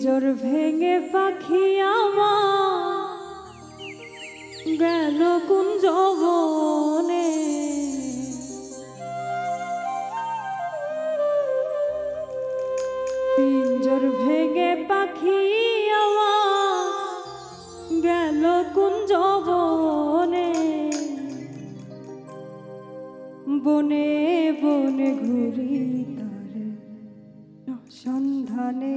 পিঞ্জর ভেঙে পাখি আমার গেল কুঞ্জ পিঞ্জর ভেঙে পাখি গেল কুঞ্জ বনে বনে বনে ঘুরি তার সন্ধানে।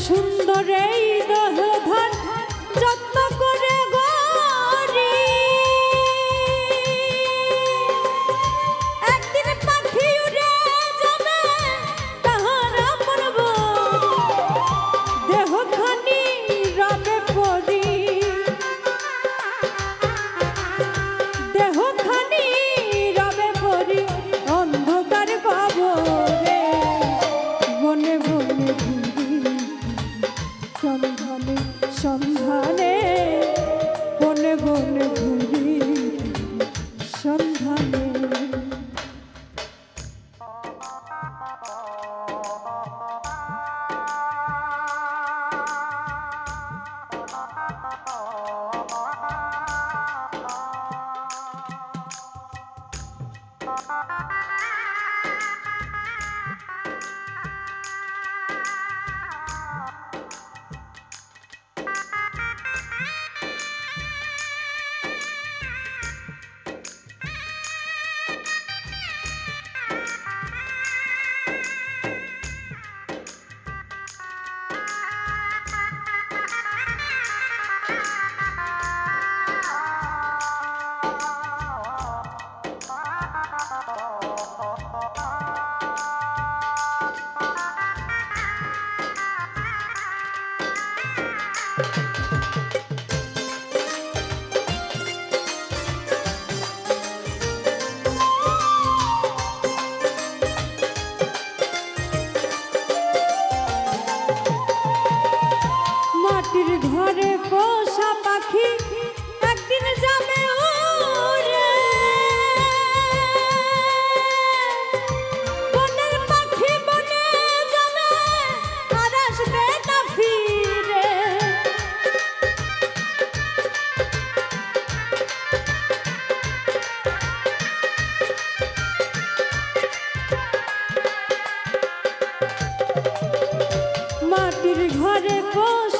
সুন্দর এই দহ সন্ধানে সন্ধানে বনে বনে ঘুরি সন্ধানে। ঘরে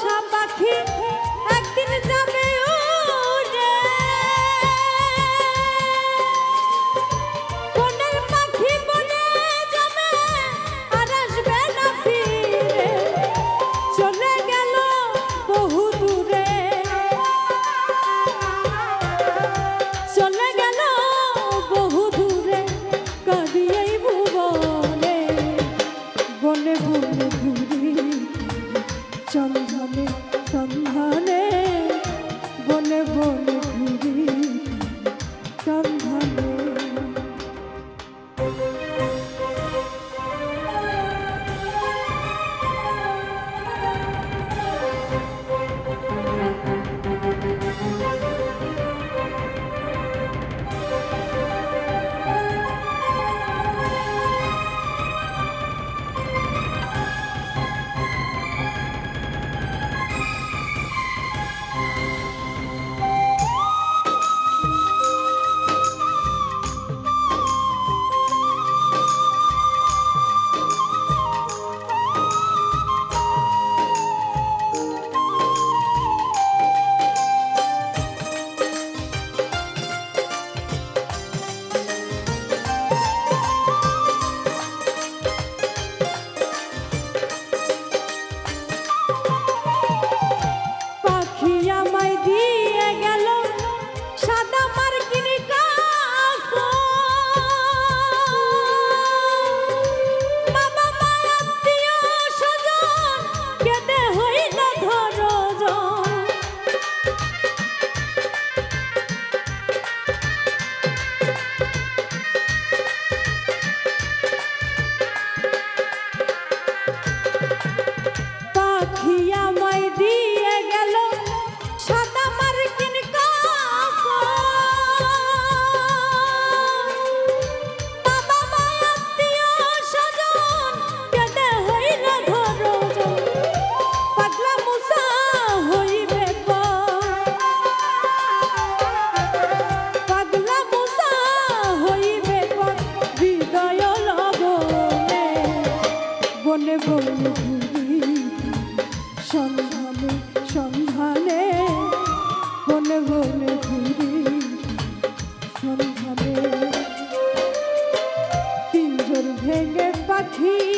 সন্ধানে। পিঞ্জর ভেঙে পাখি